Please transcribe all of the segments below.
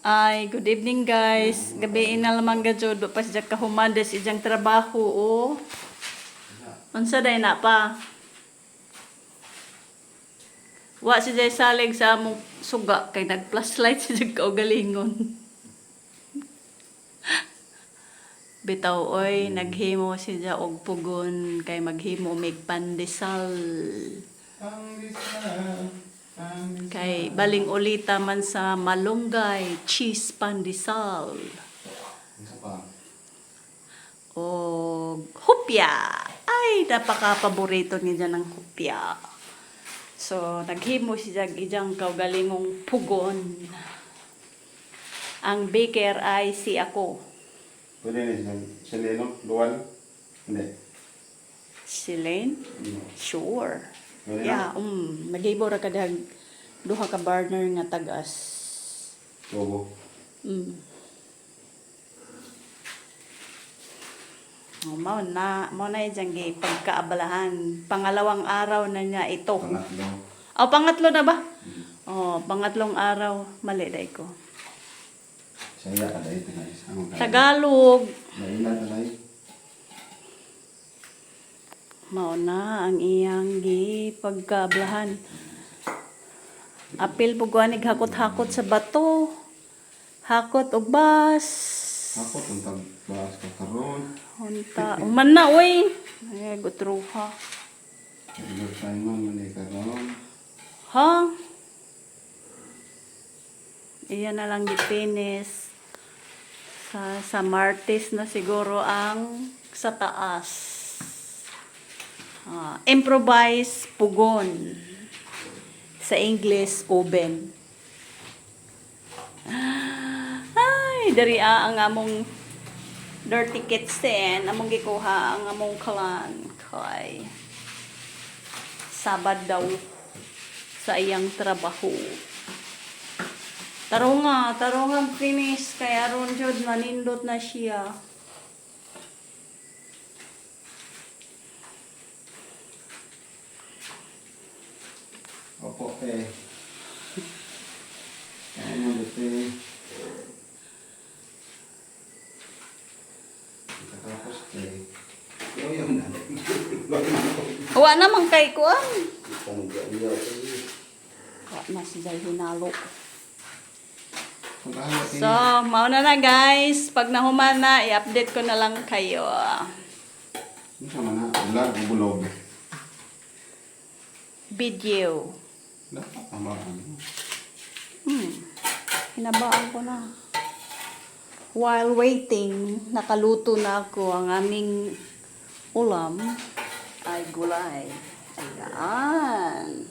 Ay, good evening guys. Gabi na lamang gajod pa siya kahumades ijang trabaho o. Unsa day na pa? Wa si Jay salig sa among suga kay nag flashlight si Jay kaugalingon. Bitaw oy, naghimo si Jay og pugon kay maghimo mig pandesal. Kay baling ulita man sa malunggay, cheese pandesal. O hupya. Ay, napaka-paborito niya ng hupya. So, naghimo siya ijang kaugalingong pugon. Ang baker ay si ako. Pwede na siyang sileno, luwan. Hindi. Si Lane? Sure. Yeah, um, naghimo ra kadag duha ka burner nga tagas. Tubo. Mm. Oh, mao na, mao na gi pagkaabalahan. Pangalawang araw na niya ito. Pangatlo. Oh, pangatlo na ba? Oh, pangatlong araw. Mali dai ko. Saya ka. Anong kaya? Tagalog. Naila ka. Mao na ang iyang gi pagkaabalahan. Apil po ganig hakot-hakot sa bato. Hakot og bas. Ako, kung tagbahas ka karoon. Hunta. Uman na, uy. Ay, gutruha. Regular time man, mali karoon. Ha? Iyan na lang gipinis. Sa, sa Martes na siguro ang sa taas. Ah, improvise pugon. Sa English, oven. Ay, dari ang among dirty kitchen. Among gikuha ang among kalan. Kay Sabad daw sa iyang trabaho. Taro nga, taro nga finish. Kaya ron jud manindot na siya. Opo, eh. Ano mo dito. Tapos eh. Yung yung nanay. Wa naman kay ko ah. Eh. Wa na si Jai hinalo. So, mauna na guys. Pag nahuman na, i-update ko na lang kayo. Ano sa mana? Ular, bulog. Video. Dapat tambahan. Hmm. Hinabaan ko na. While waiting, nakaluto na ako ang aming ulam ay gulay. Ayan.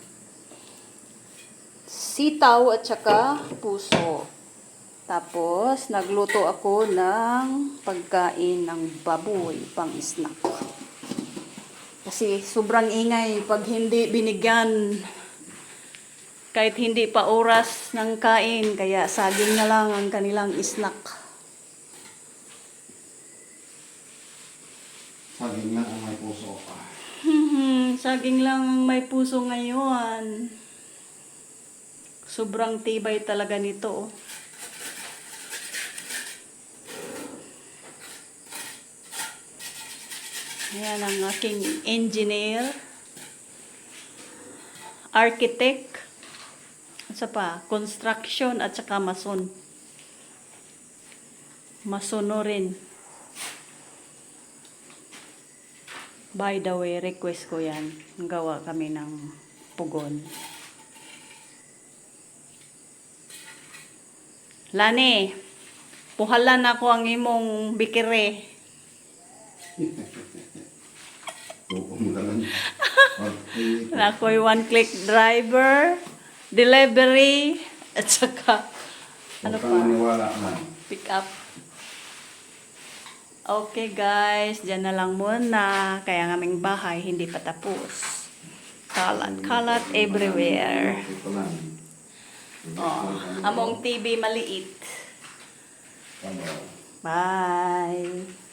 Sitaw at saka puso. Tapos, nagluto ako ng pagkain ng baboy pang snack. Kasi sobrang ingay pag hindi binigyan kahit hindi pa oras ng kain, kaya saging na lang ang kanilang snack. Saging na ang may puso. Hmm, saging lang ang may puso ngayon. Sobrang tibay talaga nito. oh. Ayan ang aking engineer, architect, sa pa, construction at saka mason. Masono rin. By the way, request ko yan. Gawa kami ng pugon. Lani, puhalan ako ang imong bikire. Tuko mo na lang. Okay. Ako'y one-click driver, delivery, at saka ano pa? pick up. Okay guys, dyan na lang muna. Kaya ang aming bahay hindi pa tapos. Kalat, kalat everywhere. Oh, among TV maliit. Bye.